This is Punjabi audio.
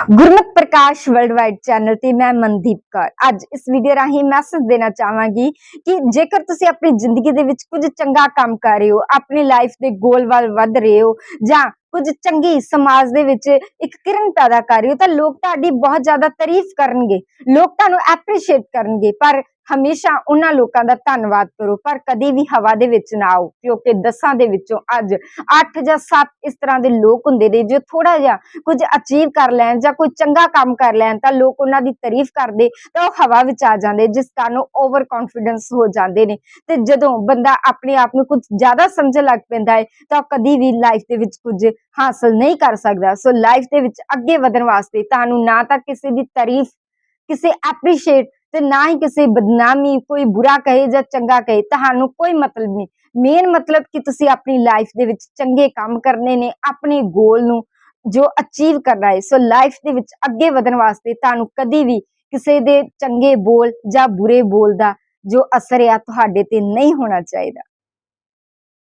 ਗੁਰਮਤ ਪ੍ਰਕਾਸ਼ ਵਰਲਡਵਾਈਡ ਚੈਨਲ ਤੇ ਮੈਂ ਮਨਦੀਪ ਕੌਰ। ਅੱਜ ਇਸ ਵੀਡੀਓ ਰਾਹੀਂ ਮੈਸੇਜ ਦੇਣਾ ਚਾਹਾਂਗੀ ਕਿ ਜੇਕਰ ਤੁਸੀਂ ਆਪਣੀ ਜ਼ਿੰਦਗੀ ਦੇ ਵਿੱਚ ਕੁਝ ਚੰਗਾ ਕੰਮ ਕਰ ਰਹੇ ਹੋ, ਆਪਣੀ ਲਾਈਫ ਦੇ ਗੋਲ ਵੱਲ ਵੱਧ ਰਹੇ ਹੋ, ਜਾਂ ਕੁਝ ਚੰਗੀ ਸਮਾਜ ਦੇ ਵਿੱਚ ਇੱਕ ਕਿਰਨ ਪੈਦਾ ਕਰ ਰਹੇ ਹੋ, ਤਾਂ ਲੋਕ ਤੁਹਾਡੀ ਬਹੁਤ ਜ਼ਿਆਦਾ ਤਾਰੀਫ ਕਰਨਗੇ। ਲੋਕ ਤੁਹਾਨੂੰ ਐਪਰੀਸ਼ੀਏਟ ਕਰਨਗੇ, ਪਰ ਹਮੇਸ਼ਾ ਉਹਨਾਂ ਲੋਕਾਂ ਦਾ ਧੰਨਵਾਦ ਕਰੋ, ਪਰ ਕਦੇ ਵੀ ਹਵਾ ਦੇ ਵਿੱਚ ਨਾ ਆਓ, ਕਿਉਂਕਿ ਦਸਾਂ ਦੇ ਵਿੱਚੋਂ ਅੱਜ 8 ਜਾਂ 7 ਇਸ ਤਰ੍ਹਾਂ ਦੇ ਲੋਕ ਹੁੰਦੇ ਨੇ ਜੋ ਥੋੜਾ ਜਿਹਾ ਕੁਝ ਅਚੀਵ ਕਰ ਲੈਣ ਜਾਂ ਕੋਈ ਚੰਗਾ ਕੰਮ ਕਰ ਲੈਣ, ਤਾਂ ਲੋਕ ਉਹਨਾਂ ਦੀ ਤਾਰੀਫ ਕਰਦੇ ਤਾਂ ਉਹ ਹਵਾ ਵਿੱਚ ਆ ਜਾਂਦੇ, ਜਿਸ ਕਾਰਨ ਉਹ ਓਵਰ ਕੌਨਫੀਡੈਂਸ ਹੋ ਜਾਂਦੇ ਨੇ। ਤੇ ਜਦੋਂ ਬੰਦਾ ਆਪਣੇ ਆਪ ਨੂੰ ਕੁਝ ਜ਼ਿਆਦਾ ਸਮਝਣ ਲੱਗ ਪੈਂਦਾ ਹੈ, ਤਾਂ ਉਹ ਕਦੀ ਵੀ ਲਾਈਫ ਦੇ ਵਿੱਚ ਕੁਝ ਹਾਸਲ ਨਹੀਂ ਕਰ ਸਕਦਾ। ਸੋ ਲਾਈਫ ਦੇ ਵਿੱਚ ਅੱਗੇ ਵਧਣ ਵਾਸਤੇ ਤੁਹਾਨੂੰ ਨਾ ਤਾਂ ਕਿਸੇ ਦੀ ਤਾਰੀਫ, ਕਿਸੇ ਐਪਰੀਸ਼ੀਏਟ ਤੇ ਨਾ ਹੀ ਕਿਸੇ ਬਦਨਾਮੀ, ਕੋਈ ਬੁਰਾ ਕਹੇ ਜਾਂ ਚੰਗਾ ਕਹੇ, ਤੁਹਾਨੂੰ ਕੋਈ ਮਤਲਬ ਨਹੀਂ। ਮੇਨ ਮਤਲਬ ਕਿ ਤੁਸੀਂ ਆਪਣੀ ਲਾਈਫ ਦੇ ਵਿੱਚ ਚੰਗੇ ਕੰਮ ਕਰਨੇ ਨੇ, ਆਪਣੇ ਗੋਲ ਨੂੰ ਜੋ ਅਚੀਵ ਕਰਨਾ ਹੈ ਸੋ ਲਾਈਫ ਦੇ ਵਿੱਚ ਅੱਗੇ ਵਧਣ ਵਾਸਤੇ ਤੁਹਾਨੂੰ ਕਦੀ ਵੀ ਕਿਸੇ ਦੇ ਚੰਗੇ ਬੋਲ ਜਾਂ ਬੁਰੇ ਬੋਲ ਦਾ ਜੋ ਅਸਰ ਆ, ਤੁਹਾਡੇ ਤੇ ਨਹੀਂ ਹੋਣਾ ਚਾਹੀਦਾ।